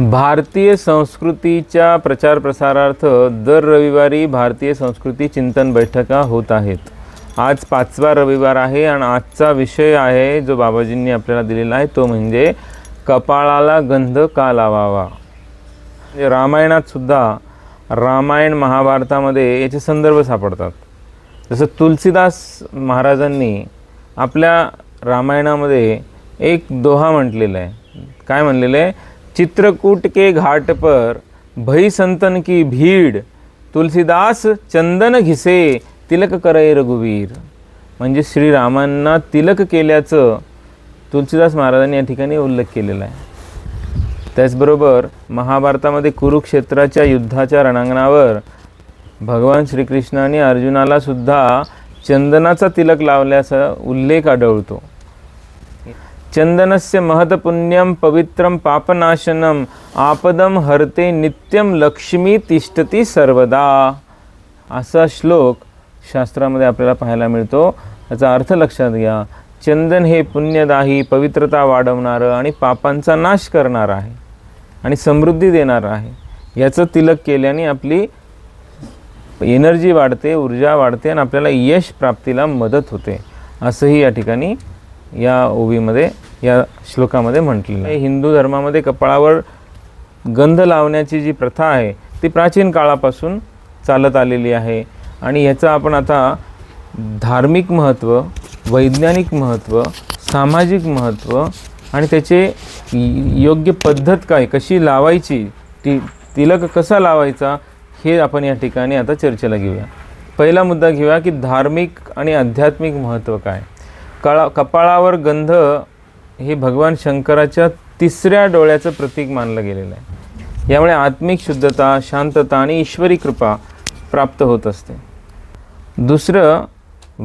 भारतीय संस्कृतीच्या प्रचार प्रसारार्थ दर रविवारी भारतीय संस्कृती चिंतन बैठका होत आहेत. आज पाचवा रविवार आहे आणि आजचा विषय आहे जो बाबाजींनी आपल्याला दिलेला आहे तो म्हणजे कपाळाला गंध का लावावा? म्हणजे रामायणात सुद्धा रामायण महाभारतामध्ये याचे संदर्भ सापडतात. जसं तुलसीदास महाराजांनी आपल्या रामायणामध्ये एक दोहा म्हटलेला आहे. काय म्हणलेलं आहे? चित्रकूट के घाट पर भई संतन की भीड तुलसीदास चंदन घिसे तिलक करे रघुवीर. म्हणजे श्रीरामांना तिलक केल्याचं तुलसीदास महाराजांनी या ठिकाणी उल्लेख केलेला आहे. त्याचबरोबर महाभारतामध्ये कुरुक्षेत्राच्या युद्धाच्या रणांगणावर भगवान श्रीकृष्णाने अर्जुनाला सुद्धा चंदनाचा तिलक लावल्याचा उल्लेख आढळतो. चंदनस्य महत्पुण्यं पवित्रं पापनाशनम आपदम हरते नित्यम लक्ष्मी तिष्ठती सर्वदा. असा श्लोक शास्त्रामध्ये आपल्याला पाहायला मिळतो. याचा अर्थ लक्षात घ्या. चंदन हे पुण्यदाही पवित्रता वाढवणारं आणि पापांचा नाश करणारं आहे आणि समृद्धी देणारं आहे. याचं तिलक केल्याने आपली एनर्जी वाढते ऊर्जा वाढते आणि आपल्याला यश प्राप्तीला मदत होते. असंही या ठिकाणी या ओवीमध्ये या श्लोकामध्ये म्हटलेलं आहे. हिंदू धर्मामध्ये कपाळावर गंध लावण्याची जी प्रथा आहे ती प्राचीन काळापासून चालत आलेली आहे. आणि ह्याचं आपण आता धार्मिक महत्त्व वैज्ञानिक महत्त्व सामाजिक महत्त्व आणि त्याचे योग्य पद्धत काय कशी लावायची ती तिलक कसा लावायचा हे आपण या ठिकाणी आता चर्चेला घेऊया. पहिला मुद्दा घेऊया की धार्मिक आणि आध्यात्मिक महत्त्व काय. कळा कपाळावर गंध हे भगवान शंकराच्या तिसऱ्या डोळ्याचं प्रतीक मानलं गेलेलं आहे. यामुळे आत्मिक शुद्धता शांतता आणि ईश्वरी कृपा प्राप्त होत असते. दुसरं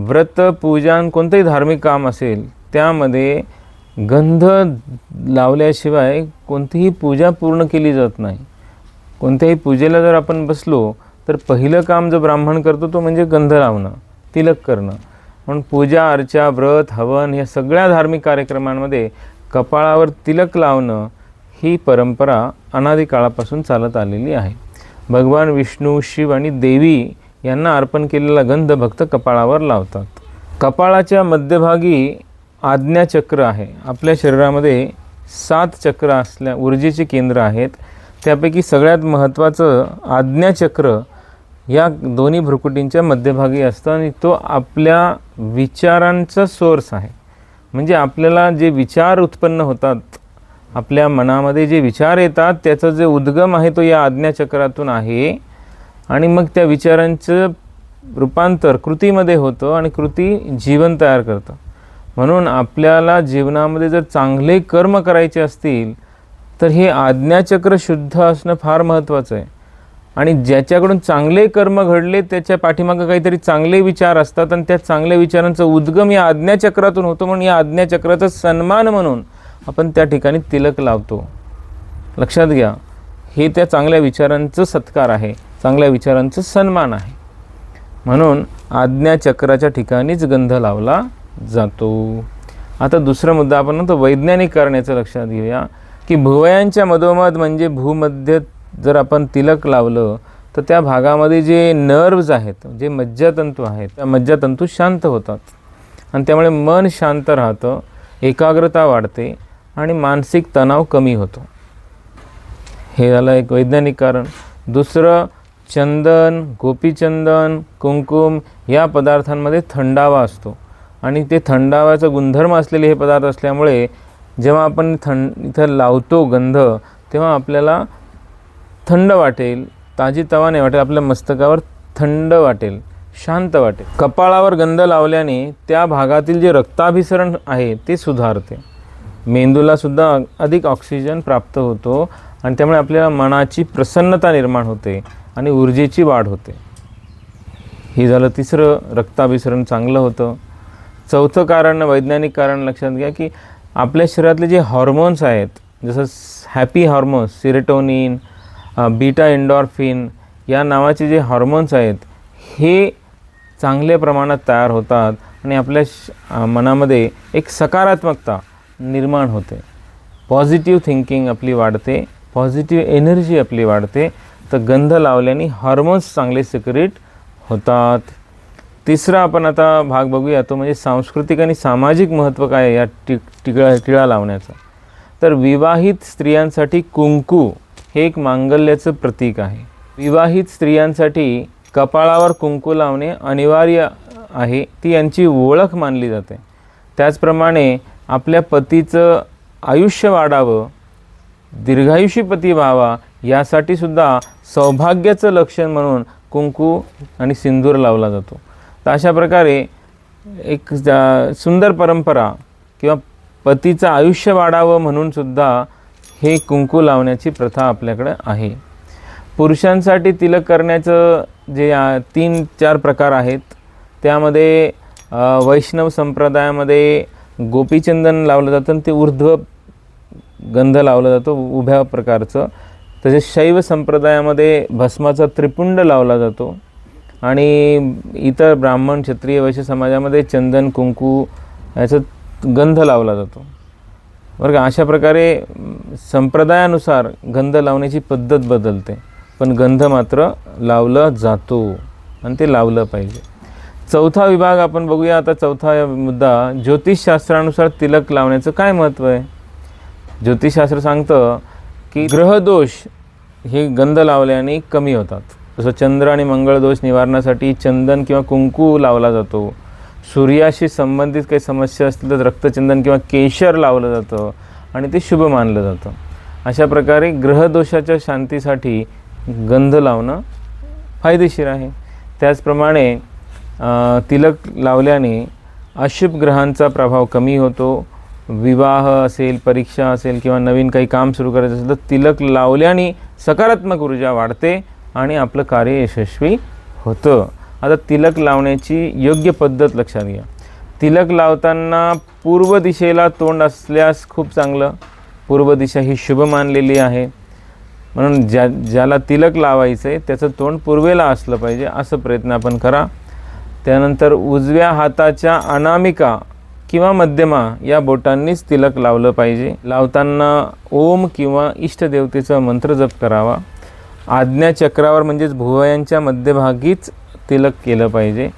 व्रत पूजन कोणतंही धार्मिक काम असेल त्यामध्ये गंध लावल्याशिवाय कोणतीही पूजा पूर्ण केली जात नाही. कोणत्याही पूजेला जर आपण बसलो तर पहिलं काम जो ब्राह्मण करतो तो म्हणजे गंध लावणं तिलक करणं. म्हणून पूजा अर्चा व्रत हवन या सगळ्या धार्मिक कार्यक्रमांमध्ये कपाळावर तिलक लावणं ही परंपरा अनादी काळापासून चालत आलेली आहे. भगवान विष्णू शिव आणि देवी यांना अर्पण केलेला गंध भक्त कपाळावर लावतात. कपाळाच्या मध्यभागी आज्ञाचक्र आहे. आपल्या शरीरामध्ये सात चक्र असल्या ऊर्जेचे केंद्र आहेत. त्यापैकी सगळ्यात महत्त्वाचं आज्ञाचक्र या दोन्ही भ्रुकुटींच्या मध्यभागी असतं आणि तो आपल्या विचारांचा सोर्स आहे. म्हणजे आपल्याला जे विचार उत्पन्न होतात आपल्या मनामध्ये जे विचार येतात त्याचा जे उद्गम आहे तो या आज्ञाचक्रातून आहे. आणि मग त्या विचारांचं रूपांतर कृतीमध्ये होतं आणि कृती जीवन तयार करतं. म्हणून आपल्याला जीवनामध्ये जर चांगले कर्म करायचे असतील तर हे आज्ञाचक्र शुद्ध असणं फार महत्त्वाचं आहे. आणि ज्याच्याकडून चांगले कर्म घडले त्याच्या पाठीमागं काहीतरी चांगले विचार असतात आणि त्या चांगल्या विचारांचा उद्गम या आज्ञाचक्रातून होतो म्हणून या आज्ञाचक्राचा सन्मान म्हणून आपण त्या ठिकाणी तिलक लावतो. लक्षात घ्या हे त्या चांगल्या विचारांचं सत्कार आहे चांगल्या विचारांचं सन्मान आहे. म्हणून आज्ञाचक्राच्या ठिकाणीच गंध लावला जातो. आता दुसरा मुद्दा आपण तो वैज्ञानिक कारणाचं लक्षात घेऊया की भुवयांच्या मधोमध म्हणजे भूमध्य जर आपण तिलक लावलं तर त्या भागामध्ये जे नर्व्ज आहेत जे मज्जातंतू आहेत त्या मज्जातंतू शांत होतात. आणि त्यामुळे मन शांत राहतं एकाग्रता वाढते आणि मानसिक तणाव कमी होतो. हे झालं एक वैज्ञानिक कारण. दुसरं चंदन गोपीचंदन कुंकुम या पदार्थांमध्ये थंडावा असतो. आणि ते थंडाव्याचा गुणधर्म असलेले हे पदार्थ असल्यामुळे जेव्हा आपण थंड इथं लावतो गंध तेव्हा आपल्याला थंड वाटेल ताजी तवाने नाही वाटेल आपल्या मस्तकावर थंड वाटेल शांत वाटेल. कपाळावर गंध लावल्याने त्या भागातील जे रक्ताभिसरण आहे ते सुधारते. मेंदूला सुद्धा अधिक ऑक्सिजन प्राप्त होतो आणि त्यामुळे आपल्याला मनाची प्रसन्नता निर्माण होते आणि ऊर्जेची वाढ होते. हे झालं तिसरं रक्ताभिसरण चांगलं होतं. चौथं कारण वैज्ञानिक कारण लक्षात घ्या की आपल्या शरीरातले जे हॉर्मोन्स आहेत जसं happy hormones serotonin beta endorphin या नावाचे जे हॉर्मोन्स आहेत हे चांगल्या प्रमाणात तयार होतात आणि आपल्या श मनामध्ये एक सकारात्मकता निर्माण होते. पॉझिटिव्ह थिंकिंग आपली वाढते पॉझिटिव्ह एनर्जी आपली वाढते तर गंध लावल्याने हॉर्मोन्स चांगले सिक्रेट होतात. तिसरा आपण आता भाग बघूया तो म्हणजे सांस्कृतिक आणि सामाजिक महत्त्व काय या टिक टिळा टिळा लावण्याचा. तर विवाहित स्त्रियांसाठी कुंकू हे एक मांगल्याचं प्रतीक आहे. विवाहित स्त्रियांसाठी कपाळावर कुंकू लावणे अनिवार्य आहे. ती यांची ओळख मानली जाते. त्याचप्रमाणे आपल्या पतीचं आयुष्य वाढावं दीर्घायुषी पती व्हावा यासाठी सुद्धा सौभाग्याचं लक्षण म्हणून कुंकू आणि सिंदूर लावला जातो. तर अशा प्रकारे एक सुंदर परंपरा किंवा पतीचं आयुष्य वाढावं म्हणून सुद्धा हे कुंकू लावण्याची प्रथा आपल्याकडे आहे. पुरुषांसाठी तिलक करण्याचं जे तीन चार प्रकार आहेत. त्यामध्ये वैष्णव संप्रदायामध्ये गोपीचंदन लावलं जातं आणि ते ऊर्ध्व गंध लावला जातो उभ्या प्रकारचं. तसेच शैव संप्रदायामध्ये भस्माचा त्रिपुंड लावला जातो. आणि इतर ब्राह्मण क्षत्रिय वैश्य समाजामध्ये चंदन कुंकू याचा गंध लावला जातो. बरं का अशा प्रकारे संप्रदायानुसार गंध लावण्याची पद्धत बदलते. पण गंध मात्र लावलं जातो आणि ते लावलं पाहिजे. चौथा विभाग आपण बघूया. आता चौथा मुद्दा ज्योतिषशास्त्रानुसार तिलक लावण्याचं काय महत्त्व आहे? ज्योतिषशास्त्र सांगतं की ग्रहदोष हे गंध लावल्याने कमी होतात. जसं चंद्र आणि मंगळ दोष निवारणासाठी चंदन किंवा कुंकू लावला जातो. सूर्याशी संबंधित काही समस्या असतील तर रक्तचंदन किंवा केशर लावलं जातं आणि ते शुभ मानलं जातं. अशा प्रकारे ग्रहदोषाच्या शांतीसाठी गंध लावणं फायदेशीर आहे. त्याचप्रमाणे तिलक लावल्याने अशुभ ग्रहांचा प्रभाव कमी होतो. विवाह असेल परीक्षा असेल किंवा नवीन काही काम सुरू करायचं असेल तर तिलक लावल्याने सकारात्मक ऊर्जा वाढते आणि आपलं कार्य यशस्वी होतं. आता तिलक लावण्याची योग्य पद्धत लक्षात घ्या. तिलक लावताना पूर्व दिशेला तोंड असल्यास खूप चांगलं. पूर्व दिशा ही शुभ मानलेली आहे. म्हणून ज्या ज्याला तिलक लावायचं आहे त्याचं तोंड पूर्वेला असलं पाहिजे असं प्रयत्न आपण करा. त्यानंतर उजव्या हाताच्या अनामिका किंवा मध्यमा या बोटांनीच तिलक लावलं पाहिजे. लावताना ओम किंवा इष्टदेवतेचा मंत्र जप करावा. आज्ञाचक्रावर म्हणजेच भुवयांच्या मध्यभागीच तिलक केलं पाहिजे.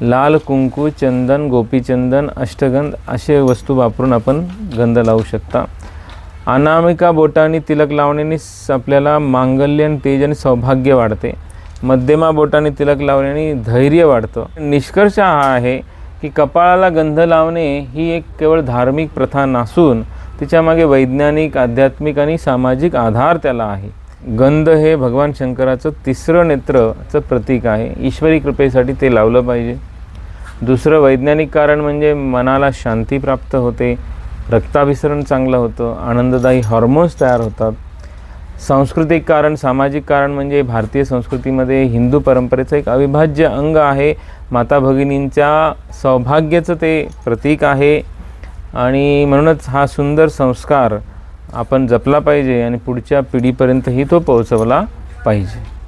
लाल कुंकू चंदन गोपीचंदन अष्टगंध असे वस्तू वापरून आपण गंध लावू शकता. अनामिका बोटांनी तिलक लावण्याने आपल्याला मांगल्य आणि तेज आणि सौभाग्य वाढते. मध्यमा बोटांनी तिलक लावण्याने धैर्य वाढतं. निष्कर्ष हा आहे की कपाळाला गंध लावणे ही एक केवळ धार्मिक प्रथा नसून तिच्यामागे वैज्ञानिक आध्यात्मिक आणि सामाजिक आधार त्याला आहे. गंध हे भगवान शंकराचं तिसरं नेत्रचं प्रतीक आहे. ईश्वरी कृपेसाठी ते लावलं पाहिजे. दुसरं वैज्ञानिक कारण म्हणजे मनाला शांती प्राप्त होते रक्ताभिसरण चांगलं होतं आनंददायी हॉर्मोन्स तयार होतात. सांस्कृतिक कारण सामाजिक कारण म्हणजे भारतीय संस्कृतीमध्ये हिंदू परंपरेचं एक अविभाज्य अंग आहे. माता भगिनींच्या सौभाग्याचं ते प्रतीक आहे. आणि म्हणूनच हा सुंदर संस्कार आपण जपला पाहिजे आणि पुढच्या पिढीपर्यंतही तो पोहोचवला पाहिजे.